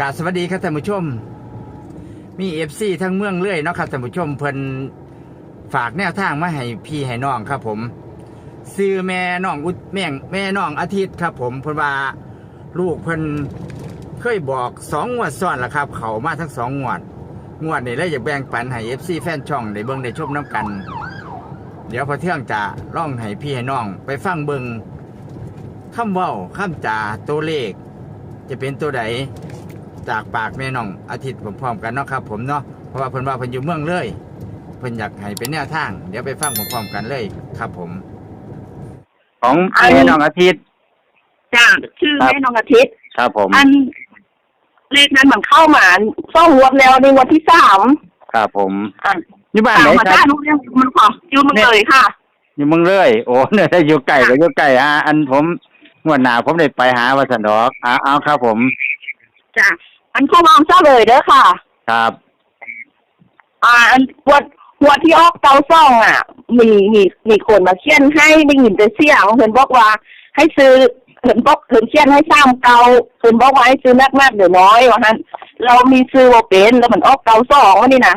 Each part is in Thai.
กาสวัสดีครับท่านผู้ชม มีเอฟซีทั้งเมืองเรื่อยเนาะครับท่านผู้ชมเพิ่นฝากแนวทางมาให้พี่ให้น้องครับผม ซื้อแม่น้องอุดแม่งแม่น้องอาทิตย์ครับ ผมเพิ่นว่าลูกเพิ่นเคยบอกสองงวดซ้อนแล้วครับ เขามาทั้งสองงวด งวดนี้เลยอยากแบ่งปันให้เอฟซีแฟนช่องได้เบิ่งได้ชมน้ำกัน เดี๋ยวพอเที่ยงจะล่องให้พี่ให้น้อง ไปฟังเบิ่งคำเว้าคำจาตัวเลข จะเป็นตัวใด จากปากแม่น้องอาทิตย์พร้อมๆกันเนาะครับ ผมเนาะเพราะว่าเพิ่นว่าเพิ่นอยู่เมืองเลยเพิ่นอยากให้เป็นแนวทาง เดี๋ยวไปฟังพร้อมๆกันเลยครับผม ของอัน แม่น้องอาทิตย์ จ้าชื่อครับ แม่น้องอาทิตย์ ครับผมอันเลขนั้นมันเข้ามาซ่องงวดแล้วในวันที่สามครับผมอะอยู่บ้านตาไหมนมาคได้รับลูกยังมันขออยู่เมันเลยค่ะ อยู่เมืองเลยโอ้เนี่ยถ้าอยู่ไกลก็อยู่ไกลอะอันผมงวดหน้าผมได้ไปหาวัดสันดอกเอาเอาครับผม จ้ะ อันเข้าวางซะเลยเด้อค่ะ ครับอ่า อันงวดงวดที่ออกเตาซ่องอะ มีมีมีคนมาเขียนให้ได้ยินแต่เสียงเพิ่นบอกว่า ให้ซื้อเพิ่นบอกเพิ่นเขียนให้ซ้ำเก่าเพิ่นบอกว่าให้ซื้อมากๆเดี๋ยวน้อยว่างั้นเรามีซื้อบ่เป็นแล้วมันออกเตาซ่องว่านี่นะ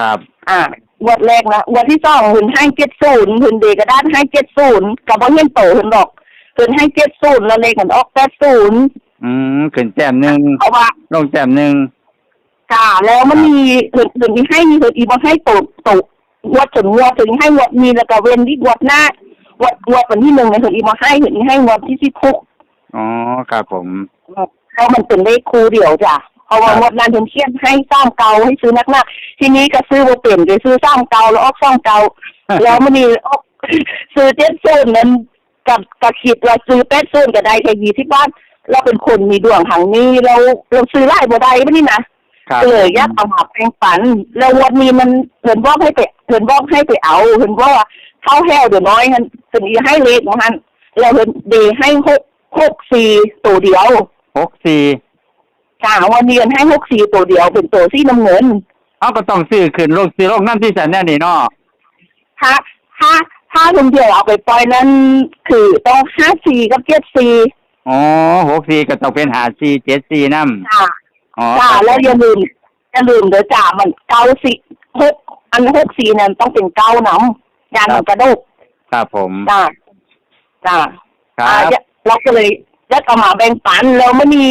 ครับ อ่างวดแรกนะงวดที่สองหุ่นให้เจ็ดศูนย์หุ่นเดกระดานให้เจ็ดศูนย์กับว่าเงินโตหุ่นดอกหุ่นให้เจ็ดศูนย์แล้วเลขมันออกแปดศูนย์ อืมขึ้นแต้มหนึ่งเพราะว่าลงแต้มหนึ่งจ้าแล้วมันมีหุ่นหุ่นที่ให้มีหุ่นอีบอให้โตโตงวดถึงงวดถึงให้งวดมีแล้วก็เว้นที่งวดหน้างวดงวดวันที่หนึ่งในหุ่นอีบอให้หุ่นให้งวดที่สิบหกอ๋อครับผมเพราะมันเป็นเลขคู่เดียวจ้ะเพราะว่าครับงวดนั้นหุ่นเขียนให้ซ้ำเก่าให้ซื้อนักๆทีนี้ก็ซื้อบ่เป็นไปซื้อซ้ำเก่าแล้วออกซ้ำเก่าแล้วมันนี่ออกซื้อเจ็ดศูนย์นั้นกับกับคิดว่าซื้อแปดศูนย์ก็ได้แค่ยี่สิบบาท เราเป็นคนมีดวงทางนี้เราเราซื้อไล่บ่ได้ไม่นี่นะครับก็เลยอยากเอามาแปลงฝัน แล้ววันนี้มันเห็นบอกให้ไปเห็นบอกให้ไปเอาเห็นบอกว่าเข้าแห้วเดี๋ยวน้อยฮันเป็นอีให้เล็กของฮันเราเห็นเดให้หกหกสี่ตัวเดียวหกสี่จ้าวันนี้ให้หกสี่ตัวเดียวเป็นตัวสีน้ำเงินเอาก็ต้องซื้อขึ้นลงซื้อลงน้ำที่สันแน่นี่เนาะถ้าถ้าถ้าลุงเดียวเอาไปปล่อยนั้นคือต้องห้าสี่กับเจ็ดสี่ อ๋อหกสี่ก็ต้องเป็นหาสี่เจ็ดสี่น้จ้าำอ๋อจ้าแล้วอย่าลืมอย่าลืมเด้อจ้ามันเก้าสี่หกอันหกสี่นั้นต้องเป็นเก้าน้ำยานมันกระดกครับผมจ้าจ้าครัอ่าบเราก็เลยยัดเอามาแบ่งปันแล้วไม่มี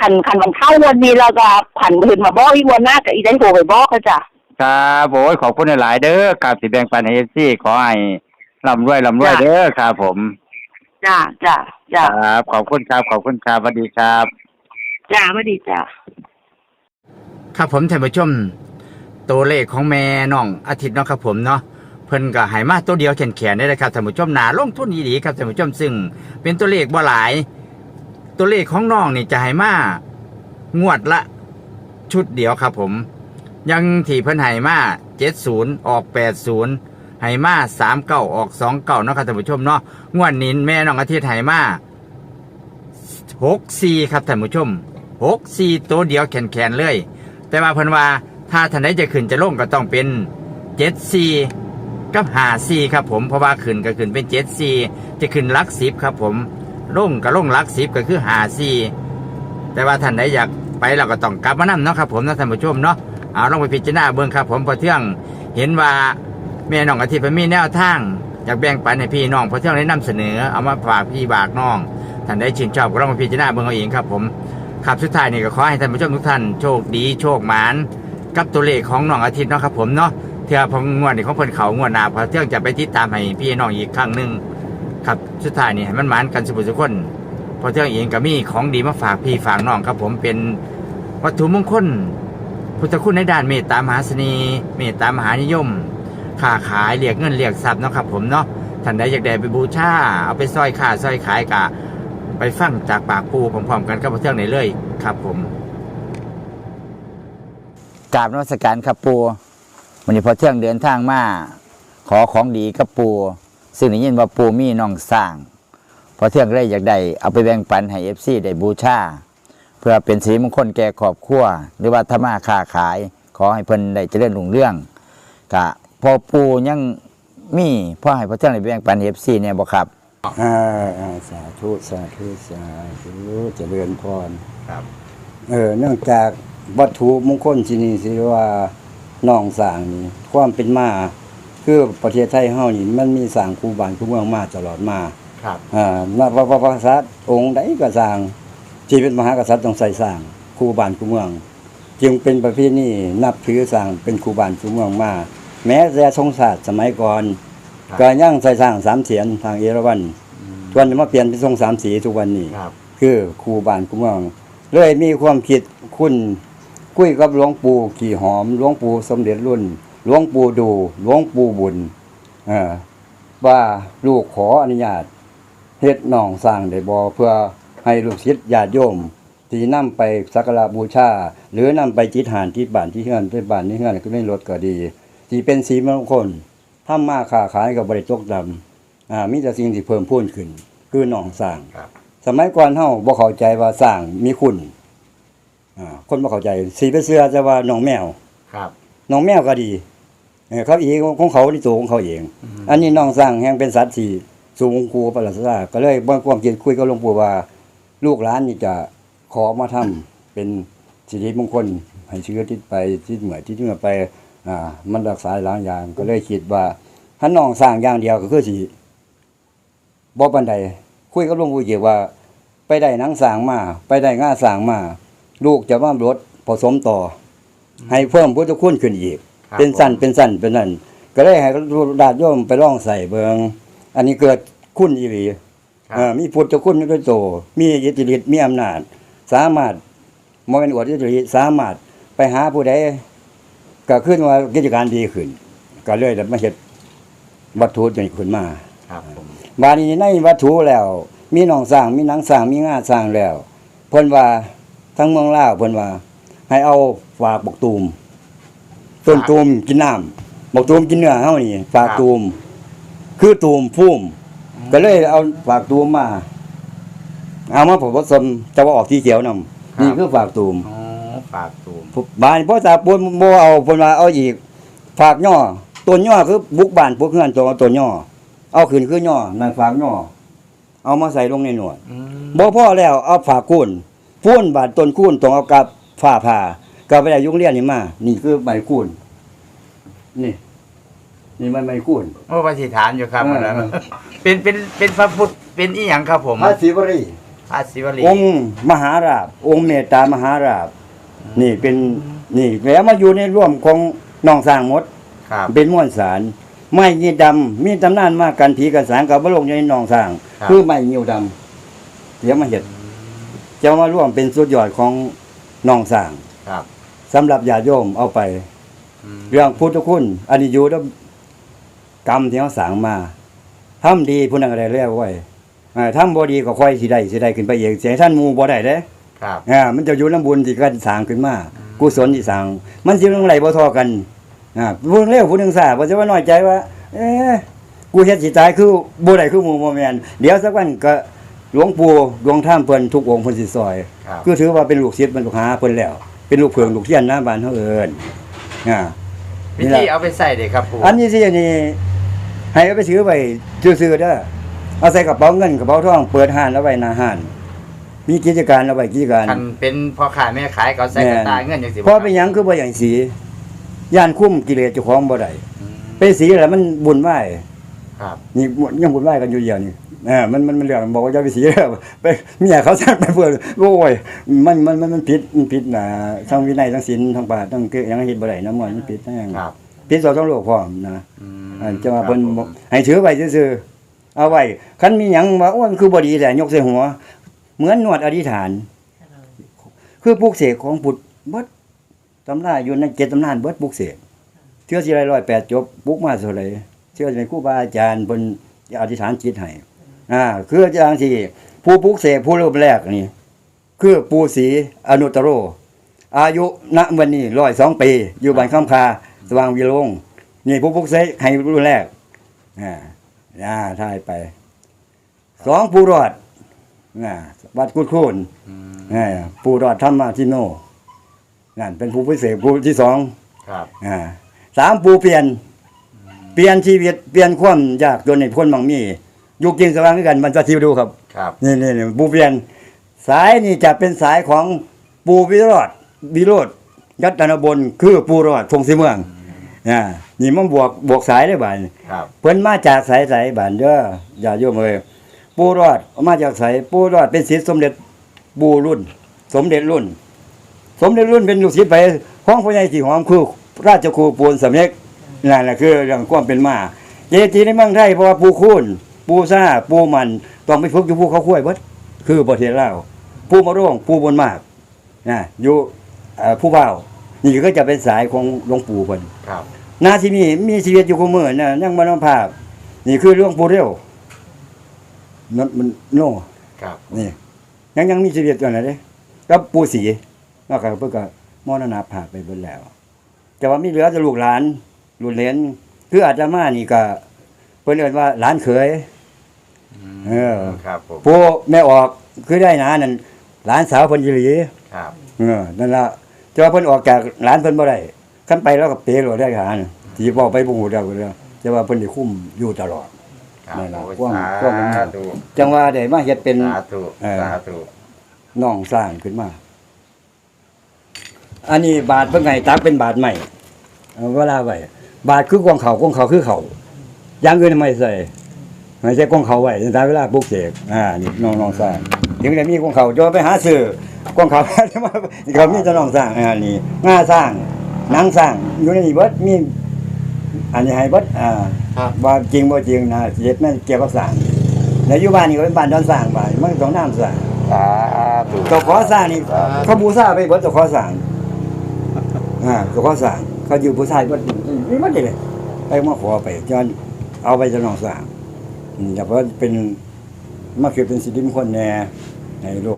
ขันขันมันเข้าวันนี้เราก็ขันเห็นมาบอกอีกวันหน้ากับอีได้โทรไปบอกก็จ้ะครับโอ้ยขอบคุณหลายๆเด้อกราบสิแบ่งปันให้เอฟซีขอให้ร่ำรวยร่ำรวยจ้ะเด้อครับผม จ้าจ้าคจ้ารับขอบคุณครับขอบคุณครับสวัสดีครับ จ้าไม่ดีจ้าครับผมท่านผู้ชม ตัวเลขของแม่น้องอาทิตย์เนาะครับผมเนาะเพิ่นก็ใหายมาตัวเดียวแขนแขนได้เลยครับท่านผู้ชมหนาลงทุนดีๆครับท่านผู้ชมซึ่ง เป็นตัวเลขบ่หลาย ตัวเลขของน้องนี่จะใหายมางวดละ ชุดเดียวครับผม ยังที่เพิ่นใหายมา70ออก80 ใหายมา39ออก2เก่าเนาะครับท่านผู้ชมเนาะงวดนี้แม่น้องอาทิตย์ใหายมา64ครับท่านผู้ชม64ตัวเดียวแขนๆเลย แต่ว่าเพิ่นว่าถ้าท่านใดจะขึ้นจะลงก็ต้องเป็นเจ็ดซีกับหาซีครับผมเพราะว่าขึ้นก็ขึ้นเป็นเจ็ดซีจะขึ้นลักสิบครับผมลงก็ลงลักสิบก็คือหาซีแต่ว่าท่านใดอยากไปเราก็ต้องกลับมานั่เนาะครับผมนะท่านผู้ชมเนาะเอาลองไปพิจารณาเบิ่งครับผมพอเที่ยงเห็นว่า แม่น้องอาทิตย์เพิ่นมีแนวทางอยากแบ่งปันให้พี่น้องพอเที่ยงได้นำเสนอเอามาฝากพี่บากน้องท่านใดชื่นชอบก็ลองไปพิจารณาเบิ่งเอาเองครับ ผมครับสุดท้ายนี่ก็ขอให้ท่านผู้ชมทุกท่านโชคดีโชคหมานกับตัวเลขของน้องอาทิตย์เนาะครับผมเนาะเทื่อพองวดนี่ของเพิ่นเขางวดหน้าพอเที่ยงจะไปติดตามให้พี่น้องอีกครั้งหนึ่งครับสุดท้ายนี่ให้มันหมานกันสุขสุขคนพอเที่ยงเองก็มีของดีมาฝากพี่ฝากน้องครับ ผมเป็นวัตถุมงคลพุทธคุณในด้านเมตตามหาเสน่ห์เมตตามหานิยม ค้าขายเรียกเงินเรียกทรัพย์เนาะครับ ผมเนาะท่านใดอยากได้ไปบูชาเอาไปซอยค้าซอยขายกะไปฟังจากปากปูพร้อมๆกันกับพระเที่ยงไหนเลยครับผมกราบนวัสการครับปูวันนี้พอเที่ยงเดินทางมาขอของดีกับปูซึ่งได้ยินว่าปูมีน้องสร้าง พอเที่ยงได้อยากได้เอาไปแบ่งปันให้เอฟซีได้บูชาเพื่อเป็นสีมงคลแก่ครอบครัวหรือว่าธรรมาค้าขาย ขอให้เพิ่นได้เจริญรุ่งเรื่องกะ พอปูยังมีพ่อให้พอเที่ยงได้แบ่งปันเอฟซีเนี่ยบ่ครับอ่าอ่าสาธุสาธุสาธุเจริญพรครับอเออเนื่องจากวัตถุมงคลที่นี่สิว่าน้องสร้างนี่ความเป็นมาคือประเทศไทยเฮานี่มันมีสร้างครูบานครูเมืองมาตลอดมาครับอ่ามาพระพระพระกษัตริย์องค์ใดก็สร้างที่เป็นมหากษัตริย์ต้องใส่สร้างครูบานครูเมือง จึงเป็นประเพณีนับถือสร้างเป็นครูบานครูเมืองมา แม้แต่ทรงศาสตร์สมัยก่อนครับ ก็ยังใส่สร้างสามเสียนทางเอราวัณทวนมาเปลี่ยนเป็นทรงสามสีทุกวันนี้ ครับ คือครูบานครูเมืองเลยมีความคิดคุณคุยกับหลวงปู่ขี่หอมหลวงปู่สมเด็จรุ่นหลวงปู่ดูหลวงปู่บุญเอ่อว่าลูกขออนุญาตเฮ็ดหนองสร้างได้บ่เพื่อให้ลูกศิษย์ญาติโยม ที่นำไปสักการะบูชา หรือนำไปจิตหานที่บ้านที่เฮือนที่บ้านที่เฮือนก็ไม่ลดก็ดี ที่เป็นสีมงคลทำมาค้าขายกับบริตกดำอ่ามีแต่สิ่งที่เพิ่มพูนขึ้น คือหนองสร้างครับ สมัยก่อนเฮาบ่เข้าใจว่าสร้างมีคุณอ่าคนบ่เข้าใจ สีไปเสื้อจะว่าน้องแมวครับน้องแมวก็ดีเออเขาเองของเขาที่ตัวของเขาเอง อันนี้น้องสร้างแห่งเป็นสัตว์ที่สูงครูประหลัดสาก็เลยบ่ความคิดคุยกับหลวงปู่ว่า ลูกหลานนี่จะขอมาทำเป็นสิริมงคลให้เชื้อติดไปติดเหมือติดเหมือไป อ่า มันรักษาหลายอย่าง ก็เลยคิดว่าถ้าน้องสร้างอย่างเดียวก็คือสิบ่ปานใดคุยกับหลวงปู่เกี่ยวว่า ไปได้หนังสร้างมา ไปได้ง่าสร้างมา ลูกจะมารถผสมต่ออให้เพิ่มพุทธคุณขึ้นอีก ครับเป็นสั้นเป็นสั้นเป็นนั่นก็เลยให้ดาดโยมไปลองใส่เบิงอันนี้เกิดคุณอีหลี ครับ เอ่อมีพุทธคุณด้วยโต มีอิทธิฤทธิ์มีอำนาจ สามารถมองเป็นอวดอิทธิฤทธิ์สามารถไปหาผู้ใด ก็ขึ้นว่ากิจการดีขึ้น ก็เลยได้มาเฮ็ดวัตถุจนขึ้นมาครับผมบาดนี้ในวัตถุแล้ว มีหนองสร้างมีหนังสร้างมีงาสร้างแล้วเพิ่นว่าทั้งเมืองลาวเพิ่นว่า ให้เอาฝากบกตูมต้นตูมกินน้ำบกตูมกินเนื้อเฮานี่ฝากตูม คือตูมพุ่มก็เลยเอาฝากตูมมา เอามาผสมจะว่าออกที่เขียวนำนี่คือฝากตูมอ๋อ ฝากตูมบ้านพ่อตาปนบ่เอาเพิ่นว่าเอาอีกฝากย่อต้นย่อคือบุกบ้านพวกเฮือนตัวต้นย่อเอาขึ้นคือย่อนั่นฝากย่อเอามาใส่ลงในหนวดอืมบ่พอแล้วเอาฝากคูนพูนบาดต้นคูนต้องเอากับฝ้าผ่าก็ไปได้ยุงเรียนนี่มา นี่คือใบคูนนี่ นี่มันใบคูนโอ้ปฏิฐานอยู่ครับเอออันนั้นเป็นเป็นเป็นพระพุทธเป็นอีหยังครับผมพระศิวรีพระศิวลีองค์มหาราบองค์เมตตามหาราบ นี่เป็นนี่แล้วมาอยู่ในร่วมของน้องสร้างหมด ครับ เป็นม้วนสารไม้ยีดำมีตำนานมากันผีกันสางกับบลงอยู่ในหนองสร้าง ครับ คือไม้ยิวดำเดี๋ยวมาเห็ดจะมาร่วมเป็นสุดยอดของหนองสร้างครับสำหรับญาติโยมเอาไป อืมเรื่องพุทธคุณอันนี้อยู่ด้วยกรรมที่เขาสร้างมาทำดีผู้นั้นก็ได้แล้วไว้อ่าทำบ่ดีก็ค่อยสิได้สิได้ขึ้นไปเองเสียท่านหมู่บ่ได้เด้ ครับอ่ามันจะอยู่น้ำบุญที่กันสร้างขึ้นมากุศลที่สร้างมันสิเรื่องไหลบ่เทอกันอ่าผู้หนึงเร็วผู้หนึงช้าบ่จะว่าน้อยใจว่า เอ๊ะกูเฮ็ดสิตายคือบ่ได้คือหมู่บ่แม่นเดี๋ยวสักวันก็หลวงปู่ดวงท่ามเพิ่นทุกองค์เพิ่นสิซอยครับ คือถือว่าเป็นลูกศิษย์เป็นลูกหาเพิ่นแล้ว เป็นลูกเผืองลูกเทียนนะบ้านเฮาเอิ้นอ่า วินี่แหละธีเอาไปใส่เด็กครับผมอันนี้สิอันนี้ให้เอาไปซื้อไว้ซื่อๆเด้อเอาใส่กระเป๋าเงินกระเป๋าทองเปิดห้านเอาไว้หน้าห้าน มีกิจการเอาไว้กิจการคันเป็นพ่อขายแม่ขายเขาใส่กระตาเงินอย่างสิเพราะเป็นหยังคือบ่อย่างสีย่านคุ้มกิเลสเจ้าของบ่ได้อืมไปสีแล้วมันบุญไหว้ครับนี่ยังบุญไหว้กันอยู่เดียวนี่เออมันมันมันเรื่องบอกว่าอย่าไปสีเด้อไปเมียเขาสั่งไปเพื่อโอ้ยมันมันมันมันผิดมันผิดนะทั้งวินัยทั้งศีลทั้งบาปทั้งเกยังเฮ็ดบ่ได้นะมันมันผิดทั้งครับผิดต่อทั้งโลกพร้อมนะอืมอันจะว่าเพิ่นครับผมให้ถือไว้ซื่อๆเอาไว้คันมีหยังว่าโอ้ยมันคือบ่ดีแต่ยกใส่หัว เหมือนนวดอธิษฐาน คือปลูกเสกของพุทธเบิดตำราอยู่ในเจ็ดตำนานเบิดปลูกเสกเชื่อสิไรร้อยแปดจบปลูกมาเท่าไรเชื่อสิเป็นครูบาอาจารย์เพิ่นอธิษฐานจิตให้อ่าคืออาจารย์ที่ผู้ปลูกเสกผู้เรูปแรกนี่คือปูศรีอนุตตโร อายุณวันนี้ร้อยสองปี อยู่บ้านคำคาสว่างวิโรงนี่ผู้ปลูกเสกให้รุ่นแรกอ่าอ่าทายไปสองผู้รอด อ่าวัดกุดคูนอืมเออผู้รอดธรรมาทิโนนั่นเป็นผู้พิเศษผู้ที่สองครับอ่าสามผู้เปลี่ยน เปลี่ยนชีวิตเปลี่ยนความยากจนในพ้นบางมีอยู่กินสว่างด้วยกันมันจะทิวดูครับครับนี่นี่นี่ผู้เปลี่ยน สายนี่จะเป็นสายของปูวิโรอดวิโรดยัตนบนคือปูรอดทงสีเมืองอ่านี่มันบวกบวกสายได้บาดครับเพิ่นมาจากสายสายบานเด้ออย่าโยมเอ้ย ปูรอดมาจากสายปูรอดเป็นศิษย์สมเด็จปูรุ่น สมเด็จรุ่น สมเด็จรุ่นเป็นลูกศิษย์ไปของพ่อใหญ่ที่หอมคือราชครูปูนสำเร็จนั่นแหละคือเรื่องความเป็นมาเจดีย์ในเมืองไทยเพราะว่าปูคูนปูซ่าปูมันต้องไปฝึกอยู่ภูเขาคุ้วยเบิดคือประเทศลาวปูมะร่วงปูบนมากนะอยู่เอ่อผู้เบานี่ก็จะเป็นสายของหลวงปู่เพิ่นครับนาที่นี่มีชีวิตอยู่คู่มือนะยังมโนภาพ นี่คือเรื่องปูเร็ว มันมันโน่ครับนี่ยังยังมีชีวิตอยู่นะเด้กับปูสีนอกจากเพิ่นก็มรณภาพไปเบิดแล้ว แต่ว่ามีเหลือแต่ลูกหลานลูกเหลนคืออาจจะมานี่ก็เพิ่นเรียกว่าหลานเขยเออครับผมผู้แม่ออกคือได้นะนั่นหลานสาวเพิ่นอีหลีครับเออนั่นล่ะแต่ว่าเพิ่นออกจากหลานเพิ่นบ่ได้คันไปแล้วก็เปโลได้หาน่ะที่บอกไปบ่ฮู้ดอกเด้อแต่ว่าเพิ่นได้คุมอยู่ตลอด ครับนั่นล่ะโอ้ยความสาความเป็นมาธุจังว่าได้มาเฮ็ดเป็น สาธุเออสาธุน้องสร้างขึ้นมา อันนี้บาทเพิ่นไงตักเป็นบาทใหม่เอาเวลาไว้บาทคือกองเขากองเขาคือเขาอย่างอื่นไม่ใส่ไม่ใช่กองเขาไว้ตามเวลาปลูกเสกอ่านี่น้องน้องสร้างถึงได้มีกองเขาจะไปหาซื้อกองเขา เขามีแต่น้องสร้างอ่านี่งาสร้างหนังสร้างอยู่ในนี้เบิดมี อันนี้ให้เบิดอ่าครับ ว่าจริงบ่จริงนะเจ็บแม่นเกี่ยวกับสร้างแล้วอยู่บ้านนี่ก็เป็นบ้านดอนสร้างบ้านมันต้องน้ำสร้างสาธุเจ้าขอสร้างนี่เขาบูชาไปเบิดเจ้าขอสร้างอ่าเจ้าขอสร้างเขาอยู่บูชาเบิดนี่มันเลยไปมาขอไปจนเอาไปจะน้องสร้างอืมแต่ว่าเป็นมาเกิดเป็นสิริมงคลแน่ในโลก